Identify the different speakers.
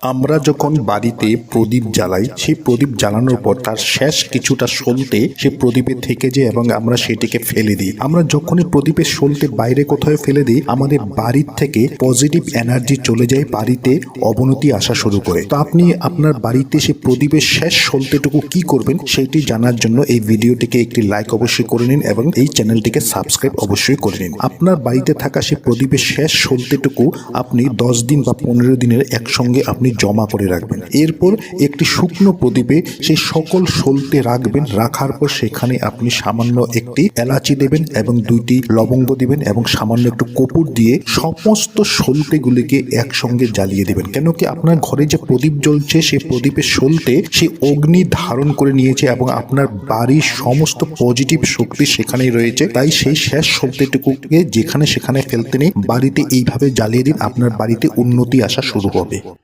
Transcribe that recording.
Speaker 1: আমরা যখন বাড়িতে প্রদীপ জ্বালাই, সেই প্রদীপ জ্বালানোর পর তার শেষ কিছুটা সলতে সে প্রদীপে থেকে যায় এবং আমরা সেটিকে ফেলে দিই। আমরা যখনই প্রদীপের সলতে বাইরে কোথাও ফেলে দিই, আমাদের বাড়ির থেকে পজিটিভ এনার্জি চলে যায়, বাড়িতে অবনতি আসা শুরু করে। তো আপনি আপনার বাড়িতে সে প্রদীপের শেষ সলতেটুকু কি করবেন, সেটি জানার জন্য এই ভিডিওটিকে একটি লাইক অবশ্যই করে নিন এবং এই চ্যানেলটিকে সাবস্ক্রাইব অবশ্যই করে নিন। আপনার বাড়িতে থাকা সে প্রদীপের শেষ সলতেটুকু আপনি দশ দিন বা পনেরো দিনের একসঙ্গে আপনি জমা করে রাখবেন। এরপর একটি শুকনো প্রদীপে সেই সকল সলতে রাখবেন। রাখার পর সেখানে আপনি সামান্য একটি এলাচি দেবেন এবং দুইটি লবঙ্গ দিবেন এবং সামান্য একটু কপুর দিয়ে সমস্ত সলতেগুলিকে একসঙ্গে জ্বালিয়ে দেবেন। কেন কি আপনার ঘরে যে প্রদীপ জ্বলছে, সেই প্রদীপের সলতে সে অগ্নি ধারণ করে নিয়েছে এবং আপনার বাড়ির সমস্ত পজিটিভ শক্তি সেখানেই রয়েছে। তাই সেই শেষ সলতেটুকুকে যেখানে সেখানে ফেলতে নেই, বাড়িতে এইভাবে জ্বালিয়ে দিন, আপনার বাড়িতে উন্নতি আসা শুরু হবে।